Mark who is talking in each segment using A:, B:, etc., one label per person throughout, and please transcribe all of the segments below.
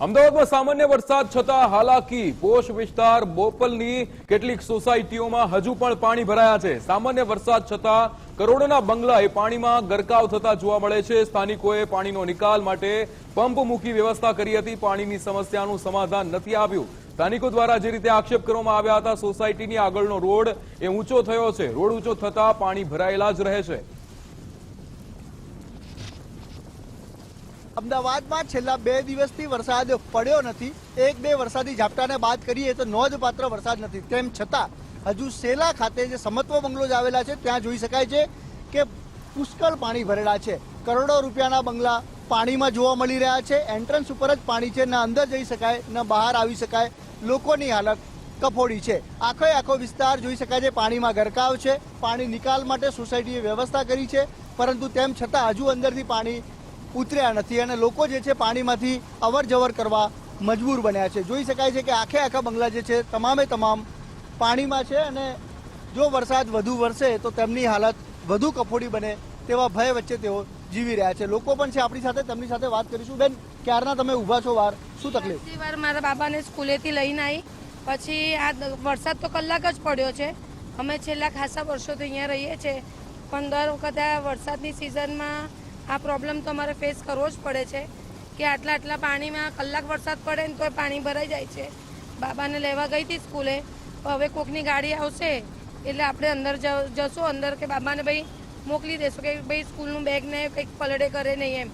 A: અમદાવાદમાં સામાન્ય વરસાદ છતાં હાલાકી. પોશ વિસ્તાર, બોપલની કેટલીક સોસાયટીઓમાં હજુ પણ પાણી ભરાયા છે. સામાન્ય વરસાદ છતાં કરોડોના બંગલા એ પાણીમાં ગરકાવ થતા જોવા મળે છે. સ્થાનિકોએ પાણીનો નિકાલ માટે પંપ મૂકી વ્યવસ્થા કરી હતી. પાણીની સમસ્યાનું સમાધાન નથી આવ્યું. સ્થાનિકો દ્વારા જે રીતે આક્ષેપ કરવામાં આવ્યા હતા, સોસાયટીની આગળનો રોડ એ ઊંચો થયો છે. રોડ ઊંચો થતા પાણી ભરાયેલા જ રહે છે.
B: અમદાવાદમાં છેલ્લા બે દિવસથી વરસાદ પડ્યો નથી. એક બે વરસાદી ઝાપટાને બાદ કરીએ તો નોંધપાત્ર વરસાદ નથી. તેમ છતાં, હજુ સેલા ખાતે જે સમત્વ બંગલોજ આવેલા છે, ત્યાં જોઈ શકાય છે કે પુષ્કળ પાણી ભરેલા છે. કરોડો રૂપિયાના બંગલા પાણીમાં જોવા મળી રહ્યા છે. એન્ટ્રન્સ ઉપર જ પાણી છે, ન અંદર જઈ શકાય, ન બહાર આવી શકાય. લોકોની હાલત કફોડી છે. આખો આખો વિસ્તાર જોઈ શકાય છે, પાણીમાં ગરકાવ છે. પાણી નિકાલ માટે સોસાયટીએ વ્યવસ્થા કરી છે. પરંતુ તેમ છતાં, હજુ અંદરથી પાણી ઉતર્યા નથી અને લોકો જે છે પાણીમાંથી અવર જવર કરવા મજબૂર બન્યા છે. જોઈ શકાય છે કે આખે આખા બંગલા જે છે તમામે તમામ પાણીમાં છે અને જો વરસાદ વધુ વરસે તો તેમની હાલત વધુ કફોડી બને તેવા ભય વચ્ચે તેઓ જીવી રહ્યા છે. લોકો પણ છે આપણી સાથે, તેમની સાથે વાત કરીશું. બેન, ક્યારના તમે ઊભા છો વાર? શું તકલીફ?
C: વાર મારા બાબાને સ્કૂલેથી લઈને આવી પછી આ વરસાદ તો કલાક જ પડ્યો છે. અમે છેલ્લા ખાસા વર્ષોથી અહીંયા રહીએ છીએ. પણ દર વખતે આ વરસાદની સિઝનમાં આ પ્રોબ્લેમ તો અમારે ફેસ કરવો જ પડે છે કે આટલા આટલા પાણીમાં કલાક વરસાદ પડે ને તોય પાણી ભરાઈ જાય છે. બાબાને લેવા ગઈ હતી સ્કૂલે હવે કોકની ગાડી આવશે એટલે આપણે અંદર જ- જશું અંદર કે બાબાને ભાઈ મોકલી દેશું કે ભાઈ સ્કૂલનું બેગ ને કંઈક પલડે કરે નહીં એમ.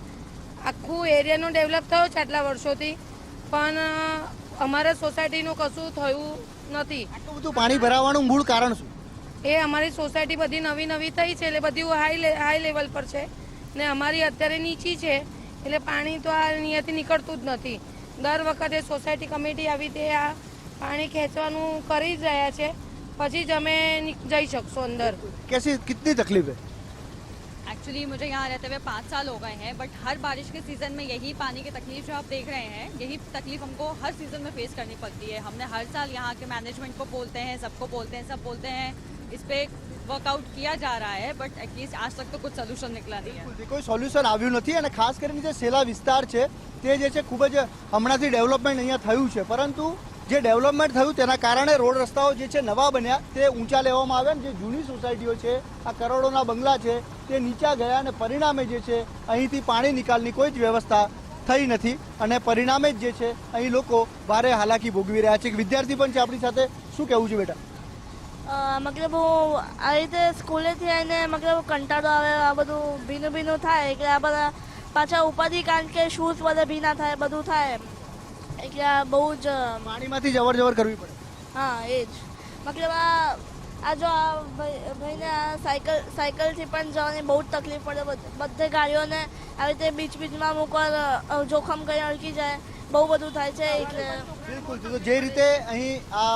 C: આખું એરિયાનો ડેવલપ થયો છે આટલા વર્ષોથી પણ અમારા સોસાયટીનું કશું થયું નથી.
B: આટલું બધું પાણી ભરાવાનું મૂળ કારણ શું?
C: એ અમારી સોસાયટી બધી નવી નવી થઈ છે એટલે બધી હાઈ હાઈ લેવલ પર છે. ને અમારી અત્યારે નીચી છે એટલે પાણી તો આ અહીંયાથી નીકળતું જ નથી દર વખતે સોસાયટી કમિટી આવી તે આ પાણી ખેંચવાનું કરી જ રહ્યા છે પછી જ અમે ની- જઈ શકશું અંદર
B: कैसी कितनी तकलीफ है
D: एक्चुअली मुझे यहाँ रहते हुए पाँच साल हो गए हैं बट हर बारिश के सीज़न में यही पानी की तकलीफ जो आप देख रहे हैं यही तकलीफ हमको हर सीज़न में फेस करनी पड़ती है हमने हर साल यहाँ के मैनेजमेंट को बोलते हैं सबको बोलते हैं सब बोलते हैं इस पे वर्कआउट किया जा रहा है बट एटलीस्ट आज तक तो कुछ सोल्यूशन निकला नहीं है
B: બિલકુલ, કોઈ સોલ્યુશન આવ્યું નથી અને ખાસ કરીને જે સેલા વિસ્તાર છે તે જે છે ખૂબ જ હમણાંથી ડેવલપમેન્ટ અહીંયા થયું છે પરંતુ જે ડેવલપમેન્ટ થયું તેના કારણે રોડ રસ્તાઓ જે છે નવા બન્યા તે ઊંચા લેવામાં આવ્યા અને જે જૂની સોસાયટીઓ છે આ કરોડોના બંગલા છે તે નીચા ગયા અને પરિણામે જે છે અહીંથી પાણી નિકાલની કોઈ જ વ્યવસ્થા થઈ નથી અને પરિણામે જ જે છે અહીં લોકો ભારે હાલાકી ભોગવી રહ્યા છે એક વિદ્યાર્થી પણ છે આપણી સાથે શું કહેવું છે બેટા
E: અ, મતલબ હું આ રીતે સ્કૂલેથી આવીને મતલબ કંટાળો આવે આ બધું ભીનું ભીનું થાય એટલે આ બધા પાછા ઉપાધિ કારણ કે શૂઝ બધા ભીના થાય બધું થાય એટલે આ બહુ જ
B: પાણીમાંથી જવર જવર કરવી પડે.
E: હા એ જ મતલબ આ આ જો આ ભાઈ ભાઈને આ સાયકલ સાયકલથી પણ જવાની બહુ જ તકલીફ પડે બધે ગાડીઓને આવી રીતે બીચ બીચમાં મૂકવા જોખમ કરી અડકી જાય બહુ બધું થાય છે એટલે
B: બિલકુલ જે રીતે અહીં આ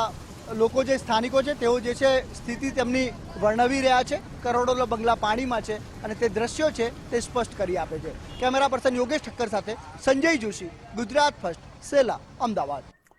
B: લોકો જે સ્થાનિકો છે, તેઓ જે છે, સ્થિતિ તેમની વર્ણવી રહ્યા છે. કરોડો બંગલા પાણીમાં છે અને તે દ્રશ્યો છે તે સ્પષ્ટ કરી આપે છે. કેમેરા પર્સન યોગેશ ઠક્કર સાથે સંજય જોશી, ગુજરાત ફર્સ્ટ સેલા, અમદાવાદ.